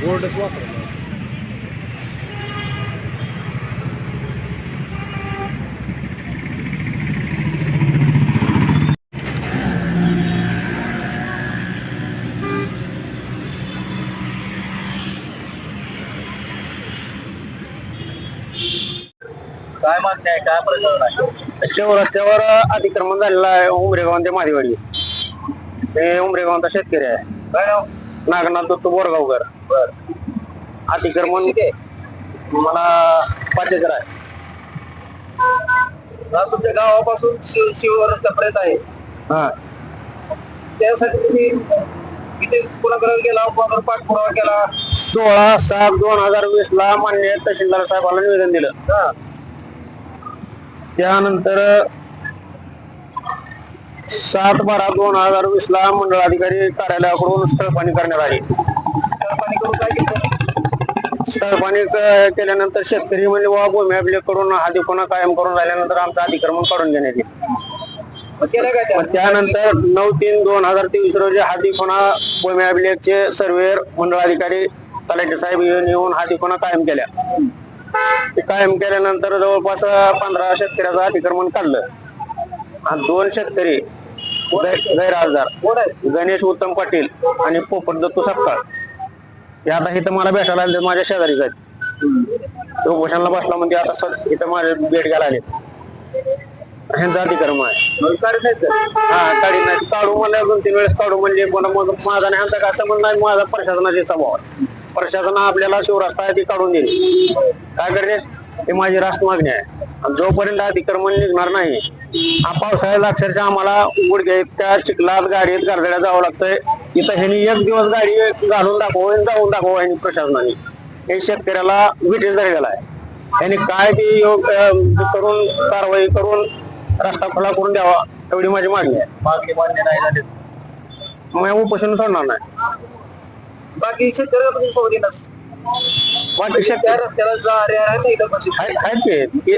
बोर्डच वापरला काय मागणी आहे काय प्रकरण आहे शिवरस्त्यावर अतिक्रमण झालेलं आहे उमरेगाव ते मादेवाडी ते उमरेगावचा शेतकरी आहे काय नाव नागनाथ दत्त बोरगावकर. बर. अतिक्रमण? मला पाच एकर आहे. हा तुमच्या गावापासून शिव शिव रस्त्यापर्यंत आहे. हा. त्यासाठी तुम्ही कुणाकडे गेला कोणाकडे पाठपुरावा केला? सोळा सात दोन हजार वीस ला मान्य तहसीलदार साहेबांना निवेदन दिलं. हा. त्यानंतर सात बारा दोन हजार वीस ला मंडळ अधिकारी कार्यालयाकडून स्थळपाणी करण्यात आली. स्थळपाणी केल्यानंतर शेतकरी म्हणजे बाबा भूमी अभिलेख करून हादीपणा कायम करून राहिल्यानंतर आमचं अतिक्रमण काढून घेण्यात येईल. त्यानंतर नऊ तीन दोन हजार तेवीस रोजी हादीपणा भूमी अभिलेखचे सर्वेअर मंडळ अधिकारी तलाठी साहेब येऊन येऊन हादीपणा कायम केल्या. ते कायम केल्यानंतर जवळपास पंधरा शेतकऱ्याचं अतिक्रमण काढलं. दोन शेतकरी गै- गणेश उत्तम पाटील आणि पोपट दत्तू सपकाळ. हे आता इथं मला भेटायला आले माझ्या शेजारीच आहेत. तो उपोषणाला बसला म्हणजे आता सद- इथं माझे भेट घ्यायला आले ह्यांचा अतिक्रम आहे? हा काढी नाही काढू म्हणलं दोन तीन वेळेस काढू म्हणजे पण मग माझा नाही ह्यांचा कसं म्हणणं आहे, माझा प्रशासनाची स्वभाव आहे. प्रशासन आपल्याला शिवरस्ता आहे ती काढून देईल काय करते? ही माझी रास्त मागणी आहे. आणि जोपर्यंत अतिक्रमण निघणार नाही हा पावसाळ्यात अक्षरशः आम्हाला गुडघ्या इतक्या चिखलात गाडीत गारगड्या जावं लागतंय इथं ह्यांनी एक दिवस गाडी घालून दाखवा आणि जाऊन दाखवा ह्यांनी प्रशासनाने हे शेतकऱ्याला विटेच धरलेला आहे यांनी काय ती योग करून कारवाई करून रस्ता खुला करून द्यावा एवढी माझी मागणी आहे मागणी मान्य नाही झाली मग उपोषण सोडणार नाही बाकी शेतकऱ्याला सोबत येणार बाकी त्या शेतकरी रस्त्याला जा. आहेत